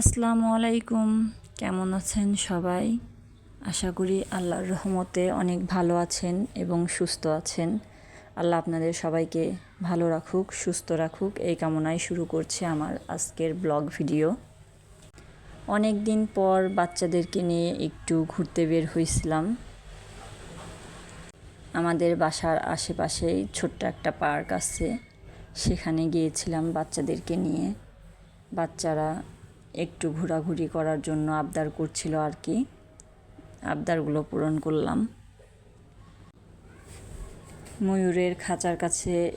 আসসালামু আলাইকুম। কেমন আছেন সবাই? আশা করি আল্লাহর রহমতে অনেক ভালো আছেন এবং সুস্থ আছেন। আল্লাহ আপনাদের সবাইকে ভালো রাখুক, সুস্থ রাখুক। এই কামনায় শুরু করছে আমার আজকের ব্লগ ভিডিও। অনেক দিন পর বাচ্চাদেরকে নিয়ে একটু ঘুরতে বের হয়েছিলাম আমাদের বাসার আশেপাশেই ছোট্ট একটা পার্ক আছে। সেখানে গিয়েছিলাম বাচ্চাদেরকে নিয়ে। বাচ্চারা একটু ঘোরাঘুরি করার জন্য আবদার করছিল আর কি। আবদারগুলো পূরণ করলাম। ময়ূরের খাঁচার কাছে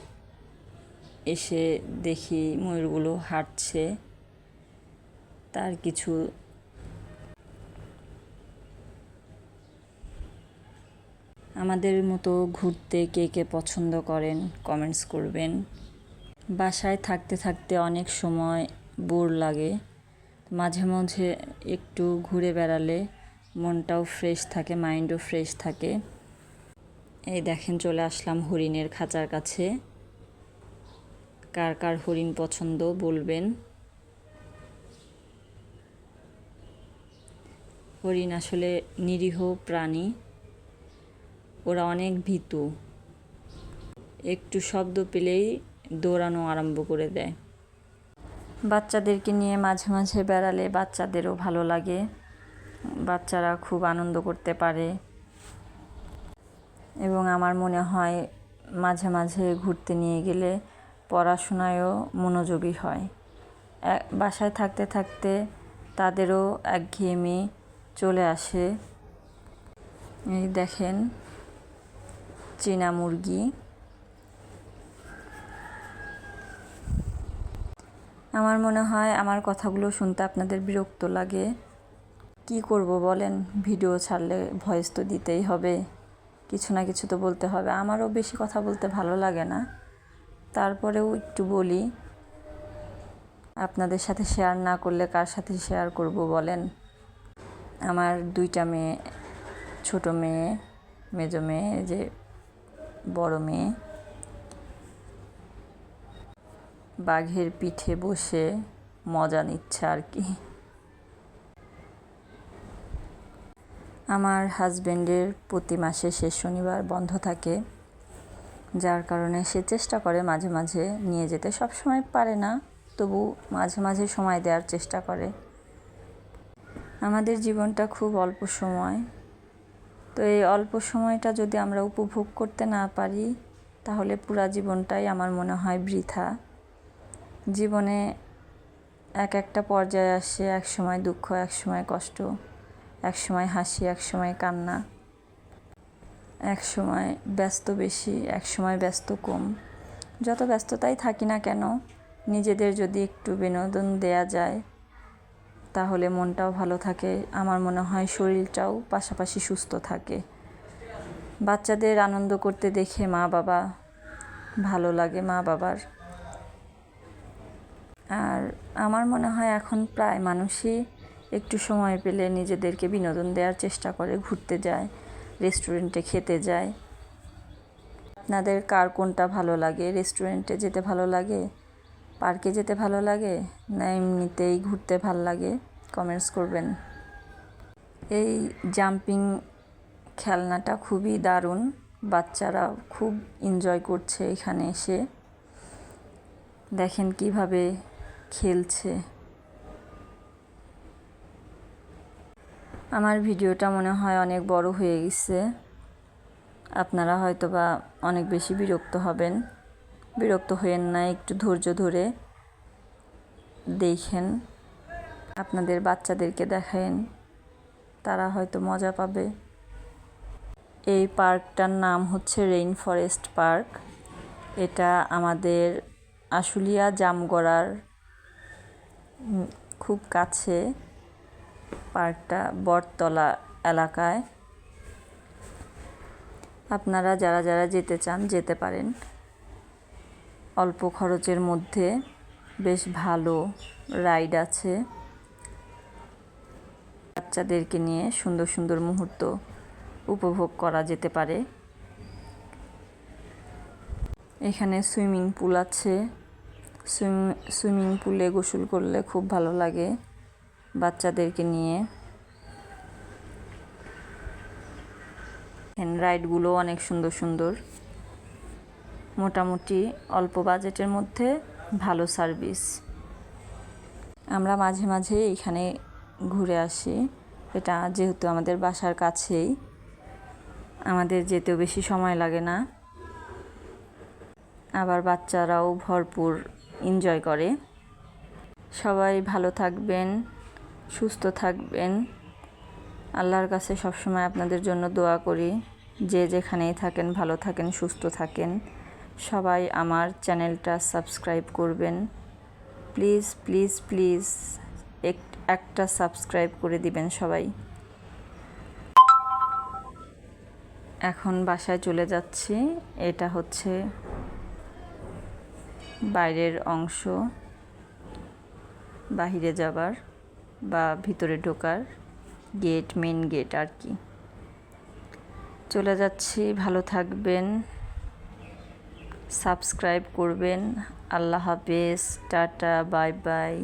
এসে দেখি ময়ূরগুলো হাঁটছে। তার কিছু আমাদের মতো ঘুরতে কে কে পছন্দ করেন কমেন্টস করবেন। বাসায় থাকতে থাকতে অনেক সময় বোর লাগে। মাঝে মাঝে একটু ঘুরে বেড়ালে মনটাও ফ্রেশ থাকে মাইন্ডও ফ্রেশ থাকে। এই দেখেন, চলে আসলাম হরিণের খাঁচার কাছে। কার কার হরিণ পছন্দ বলবেন? হরিণ আসলে নিরীহ প্রাণী। ওরা অনেক ভীতু। একটু শব্দ পেলেই দৌড়ানো আরম্ভ করে দেয়। বাচ্চাদেরকে নিয়ে মাঝে মাঝে বেড়ালে বাচ্চাদেরও ভালো লাগে। বাচ্চারা খুব আনন্দ করতে পারে। এবং আমার মনে হয় মাঝে মাঝে ঘুরতে নিয়ে গেলে পড়াশোনায়ও মনোযোগী হয়। বাসায় থাকতে থাকতে তাদেরও একঘেয়েমি চলে আসে। এই দেখেন চীনা মুরগি। আমার মনে হয় আমার কথাগুলো শুনতে আপনাদের বিরক্ত লাগে। কি করব বলেন? ভিডিও ছাড়লে ভয়েস তো দিতেই হবে। কিছু না কিছু তো বলতে হবে। আমারও বেশি কথা বলতে ভালো লাগে না। তারপরেও একটু বলি, আপনাদের সাথে শেয়ার না করলে কার সাথে শেয়ার করব বলেন? আমার দুইটা মেয়ে, ছোট মেয়ে, মেজো মেয়ে যে বড় মেয়ে। বাঘের পিঠে বসে মজা নিচ্ছে আর কি। আমার হাজব্যান্ডের প্রতি মাসে শেষ শনিবার বন্ধ থাকে, যার কারণে সে চেষ্টা করে মাঝে মাঝে নিয়ে যেতে সব সময় পারে না, তবু মাঝে মাঝে সময় দেওয়ার চেষ্টা করে। আমাদের জীবনটা খুব অল্প সময়, তো এই অল্প সময়টা যদি আমরা উপভোগ করতে না পারি, তাহলে পুরা জীবনটাই আমার মনে হয় বৃথা। জীবনে এক একটা পর্যায়ে আসে, এক সময় দুঃখ, এক সময় কষ্ট, এক সময় হাসি, এক সময় কান্না, এক সময় ব্যস্ত বেশি, এক সময় ব্যস্ত কম। যত ব্যস্ততাই থাকি না কেন, নিজেদের যদি একটু বিনোদন দেয়া যায়, তাহলে মনটাও ভালো থাকে। আমার মনে হয় শরীরটাও পাশাপাশি সুস্থ থাকে। বাচ্চাদের আনন্দ করতে দেখে মা বাবা ভালো লাগে মা বাবার আর আমার মনে হয় এখন প্রায় মানুষই একটু সময় পেলে নিজেদেরকে বিনোদন দেওয়ার চেষ্টা করে, ঘুরতে যায় রেস্টুরেন্টে খেতে যায়। আপনাদের কার কোনটা ভালো লাগে? রেস্টুরেন্টে যেতে ভালো লাগে? পার্কে যেতে ভালো লাগে? না এমনিতেই ঘুরতে ভালো লাগে? কমেন্টস করবেন। এই জাম্পিং খেলনাটা খুবই দারুণ। বাচ্চারা খুব এনজয় করছে এখানে এসে। দেখেন কীভাবে খেলছে। আমার ভিডিওটা মনে হয় অনেক বড় হয়ে গেছে। আপনারা হয়তো বা অনেক বেশি বিরক্ত হবেন। বিরক্ত হয়েন না, একটু ধৈর্য ধরে দেখেন। আপনাদের বাচ্চাদেরকে দেখেন তারা হয়তো মজা পাবে। এই পার্কটার নাম হচ্ছে রেইন ফরেস্ট পার্ক। এটা আমাদের আশুলিয়া, জামগড়ার খুব কাছে পার্কটা বটতলা এলাকায়। আপনারা যারা যারা যেতে চান, যেতে পারেন। অল্প খরচের মধ্যে বেশ ভালো রাইড আছে। বাচ্চাদেরকে নিয়ে সুন্দর সুন্দর মুহূর্ত উপভোগ করা যেতে পারে। এখানে সুইমিং পুল আছে। সুইমিং পুলে গোসল করলে খুব ভালো লাগে বাচ্চাদেরকে নিয়ে। রাইডগুলো অনেক সুন্দর সুন্দর। মোটামুটি অল্প বাজেটের মধ্যে ভালো সার্ভিস। আমরা মাঝে মাঝে এখানে ঘুরে আসি। এটা যেহেতু আমাদের বাসার কাছেই। আমাদের যেতেও বেশি সময় লাগে না। আবার বাচ্চারাও ভরপুর এনজয় করে। সবাই ভালো থাকবেন, সুস্থ থাকবেন। আল্লাহর কাছে সবসময় আপনাদের জন্য দোয়া করি, যে যেখানেই থাকেন, ভালো থাকেন, সুস্থ থাকেন। সবাই আমার চ্যানেলটা সাবস্ক্রাইব করবেন। প্লিজ প্লিজ প্লিজ একটা সাবস্ক্রাইব করে দিবেন সবাই। এখন বাসায় চলে যাচ্ছি। এটা হচ্ছে বাইরের অংশ, বাহিরে যাবার বা ভিতরে ঢোকার গেট মেন গেট আর কি। চলে যাচ্ছি, ভালো থাকবেন সাবস্ক্রাইব করবেন। আল্লাহ হাফেজ, টাটা বাই বাই